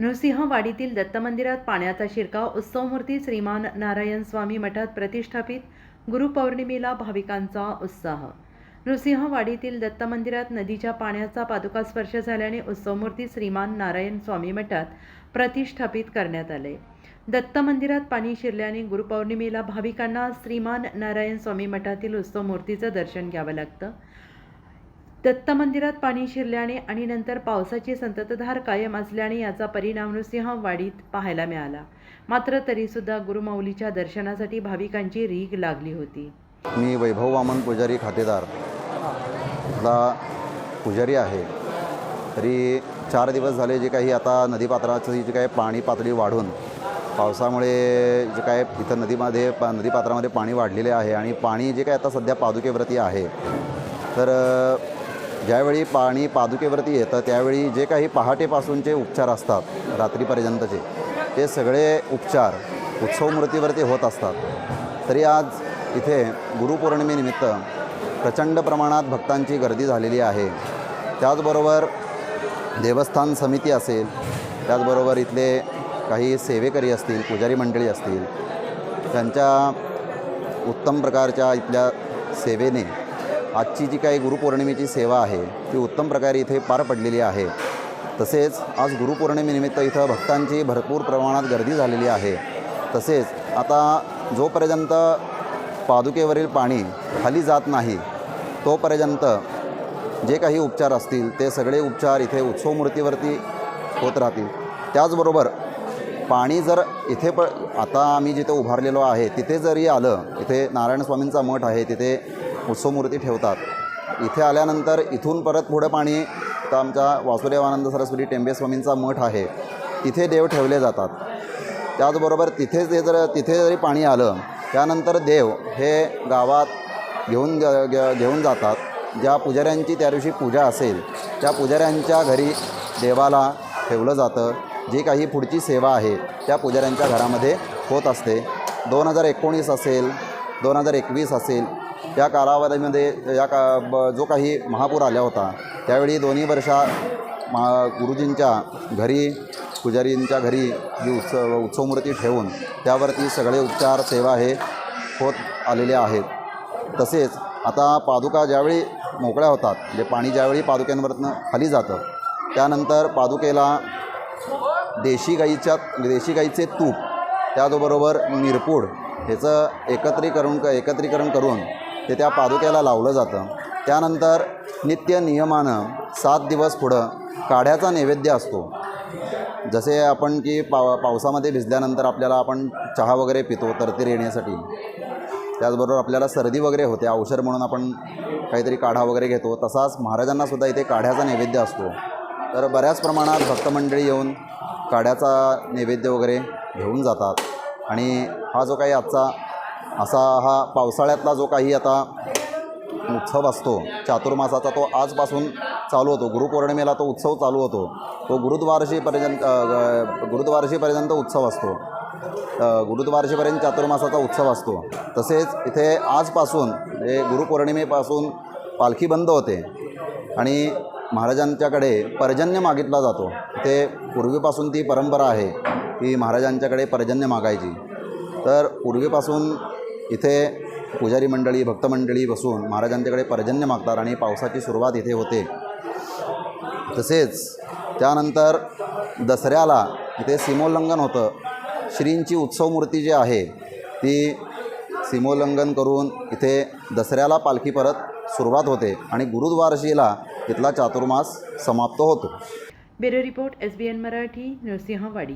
नृसिंहवाडीतील दत्त मंदिरात पाण्याचा शिरकाव उत्सवमूर्ती श्रीमान नारायण स्वामी मठात प्रतिष्ठापित गुरुपौर्णिमेला भाविकांचा उत्साह. नृसिंहवाडीतील दत्त मंदिरात नदीच्या पाण्याचा पादुका स्पर्श झाल्याने उत्सवमूर्ती श्रीमान नारायण स्वामी मठात प्रतिष्ठापित करण्यात आले. दत्त मंदिरात पाणी शिरल्याने गुरुपौर्णिमेला भाविकांना श्रीमान नारायण स्वामी मठातील उत्सवमूर्तीचं दर्शन घ्यावं लागतं. दत्त मंदिरात पाणी शिरल्याने आणि नंतर पावसाची संततधार कायम असल्याने याचा परिणाम नृसिंहवाडीत पाहायला मिळाला. मात्र तरीसुद्धा गुरुमाऊलीच्या दर्शनासाठी भाविकांची रीग लागली होती. मी वैभव वामन पुजारी खातेदार. पुजारी आहे. तरी चार दिवस झाले जे काही आता नदीपात्राची जी काही पाणी पातळी वाढून पावसामुळे जे काय इथं नदीमध्ये पा नदीपात्रामध्ये पाणी वाढलेले आहे आणि पाणी जे काय आता सध्या पादुकेव्रती आहे. तर ज्यावेळी पाणी पादुकेवरती येतं त्यावेळी जे काही पहाटेपासूनचे उपचार असतात रात्रीपर्यंतचे ते सगळे उपचार उत्सवमूर्तीवरती होत असतात. तरी आज इथे गुरुपौर्णिमेनिमित्त प्रचंड प्रमाणात भक्तांची गर्दी झालेली आहे. त्याचबरोबर देवस्थान समिती असेल त्याचबरोबर इथले काही सेवेकरी असतील पुजारी मंडळी असतील त्यांच्या उत्तम प्रकारच्या इथल्या सेवेने आजची जी काही गुरुपौर्णिमेची सेवा आहे ती उत्तम प्रकारे इथे पार पडलेली आहे. तसेच आज गुरुपौर्णिमेनिमित्त इथं भक्तांची भरपूर प्रमाणात गर्दी झालेली आहे. तसेच आता जोपर्यंत पादुकेवरील पाणी खाली जात नाही तोपर्यंत जे काही उपचार असतील ते सगळे उपचार इथे उत्सवमूर्तीवरती होत राहतील. त्याचबरोबर पाणी जर इथे प आता आम्ही जिथे उभारलेलो आहे तिथे जरी आलं इथे नारायण स्वामींचा मठ आहे तिथे उत्सवमूर्ती ठेवतात. इथे आल्यानंतर इथून परत पुढं पाणी तर आमच्या वासुदेवानंद सरस्वती टेंबे स्वामींचा मठ आहे. तिथे देव ठेवले जातात. त्याचबरोबर तिथे जे जर तिथे जरी पाणी आलं त्यानंतर देव हे गावात घेऊन ग- ग- घेऊन जातात. ज्या पुजाऱ्यांची त्या दिवशी पूजा असेल त्या पुजाऱ्यांच्या घरी देवाला ठेवलं जातं. जी काही पुढची सेवा आहे त्या पुजाऱ्यांच्या घरामध्ये होत असते. दोन हजार एकोणीस असेल दोन हजार एकवीस असेल या कालावधीमध्ये या का ब जो काही महापूर आला होता त्यावेळी दोन्ही वर्षा मा गुरुजींच्या घरी पुजारींच्या घरी जी उत्सव उत्सवमूर्ती ठेवून त्यावरती सगळे उपचार सेवा हे होत आलेले आहेत. तसेच आता पादुका ज्यावेळी मोकळ्या होतात म्हणजे पाणी ज्यावेळी पादुक्यांवरनं खाली जातं त्यानंतर पादुकेला देशी गाईच्या देशी गाईचे तूप त्याचबरोबर मिरपूड ह्याचं एकत्रीकरण क एकत्रीकरण करून ते त्या पादुक्याला लावलं जातं. त्यानंतर नित्य नियमानं सात दिवस पुढं काढ्याचा नैवेद्य असतो. जसे आपण की पाव पावसामध्ये भिजल्यानंतर आपल्याला आपण चहा वगैरे पितो तरतीर येण्यासाठी. त्याचबरोबर आपल्याला सर्दी वगैरे होते औषध म्हणून आपण काहीतरी काढा वगैरे घेतो. तसाच महाराजांनासुद्धा इथे काढ्याचा नैवेद्य असतो. तर बऱ्याच प्रमाणात भक्तमंडळी येऊन काढ्याचा नैवेद्य वगैरे घेऊन जातात. आणि हा जो काही आजचा असा हा पावसाळ्यातला जो काही आता उत्सव असतो चातुर्मासाचा तो आजपासून चालू होतो. गुरुपौर्णिमेला तो उत्सव चालू होतो. तो गुरुद्वारशीपर्यंत गुरुद्वारशीपर्यंत उत्सव असतो. गुरुद्वारशीपर्यंत चातुर्मासाचा उत्सव असतो. तसेच इथे आजपासून म्हणजे गुरुपौर्णिमेपासून पालखी बंद होते आणि महाराजांच्याकडे पर्जन्य मागितला जातो. इथे पूर्वीपासून ती परंपरा आहे की महाराजांच्याकडे पर्जन्य मागायची. तर पूर्वीपासून इथे पुजारी मंडळी भक्तमंडळी बसून महाराजांच्याकडे पर्जन्य मागतात आणि पावसाची सुरुवात इथे होते. तसेच त्यानंतर दसऱ्याला इथे सीमोल्लंघन होतं. श्रींची उत्सवमूर्ती जी आहे ती सीमोल्लंघन करून इथे दसऱ्याला पालखी परत सुरुवात होते आणि गुरुद्वारशीला इथला चातुर्मास समाप्त होतो. Bureau report S B N Marathi Nrusinhwadi